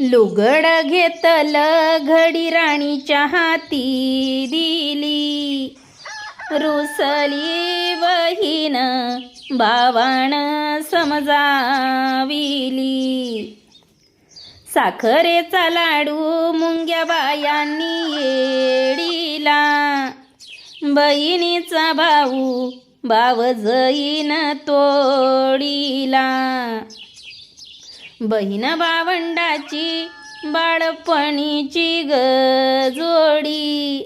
लुगड घेतल घडी राणीच्या हाती दिली. रुसली बहीण भावाण समजाविली. साखरेचा लाडू मुंग्या बायांनी येडीला. बहिणीचा भाऊ भाव जईन तोडीला. बहीण भावंडाची बाळपणीची ग जोडी.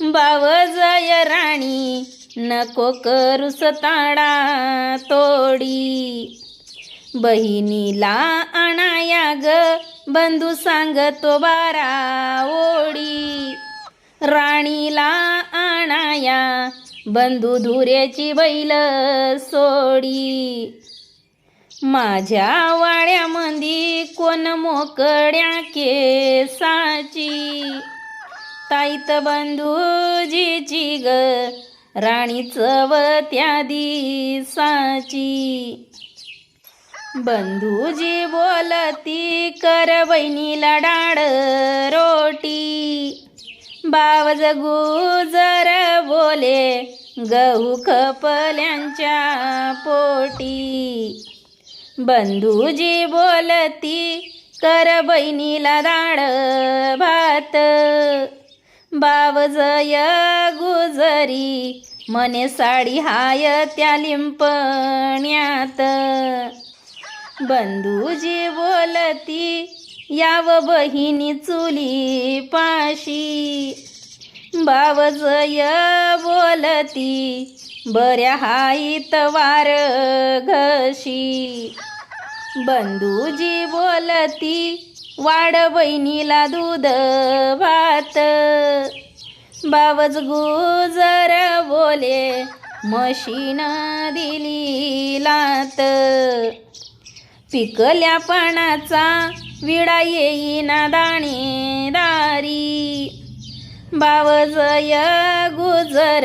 बाव जय राणी नको करू सताडा तोडी. बहिणीला आणाया ग बंधू सांगतो बारा ओडी. राणीला आणाया बंधू धुऱ्याची बैल सोडी. माझ्या वाड्यामंदी कोण मोकड्या केसाची? ताईत बंधूजीची ग राणी चवत्या दिसाची. बंधूजी बोलती कर बहिणीला डाळ रोटी. बावज गुजर बोले गहू खपल्यांच्या पोटी. बंधूजी बोलती कर बहिणीला डाळ भात. बावजय गुजरी मने साडी हाय त्या लिंपण्यात. बंधूजी बोलती याव बहिणी चुली पाशी बावजय बोलती बऱ्या हाईत वार घशी. बंधूजी बोलती वाड बहिणीला दूध भात. बावज गुजर बोले मशीन दिली लात. पिकल्या पानाचा विडा येईना दाणेदारी. बावजय गुजर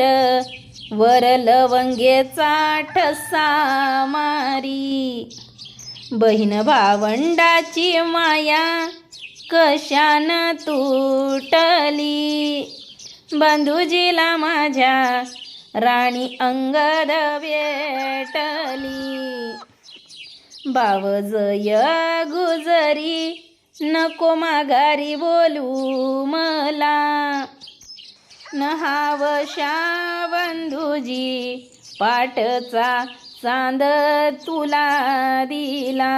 वर लवंगेचा ठसा मारी बहीण भावंडाची माया कशान तुटली? बंधुजीला माझ्या राणी अंगद भेटली. बावजय गुजरी नको माघारी बोलू मला. नहावशा बंधुजी पाठचा चांद तुला दिला.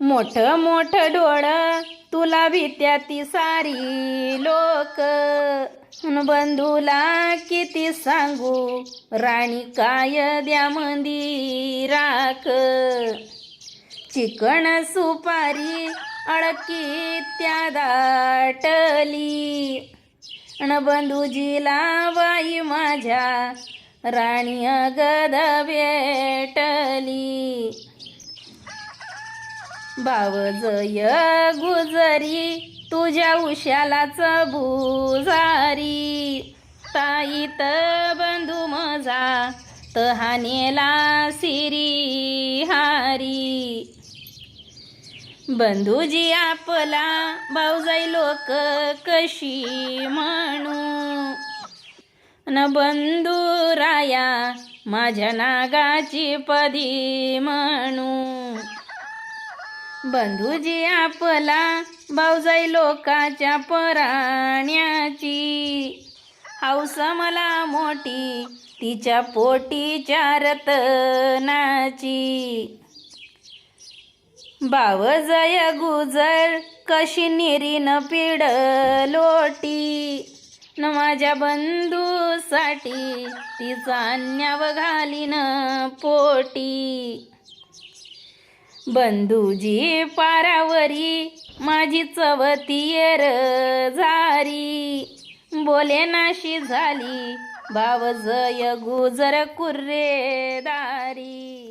मोठ मोठ डोळ तुला भीत्या ती सारी लोक. बंधूला किती सांगू राणी काय द्या मंदी राख चिकण सुपारी अडकी त्या दाटली. अण बंधूजीला बाई माझ्या राणी अगद भेटली. बावजय गुजरी तुझ्या उशालाच बुजारी ताईत बंधू मजा तहानेला सिरी हारी. बंधूजी आपला भाऊजाई लोक कशी म्हणू? न बंधू राया माझ्या नागाची पदी म्हणू. बंधूजी आपला भाऊजाई लोकाच्या पराण्याची. हौस मला मोठी तिच्या पोटी रतनाची. बाव जय गुजर कशी निरीन पिड लोटी. न माझ्या बंधूसाठी तिचा अन्याव घालीन पोटी. बंधूजी पारावरी माझी चवतीयर झारी. बोले नाशी झाली बावजय गुजर कुर्रे दारी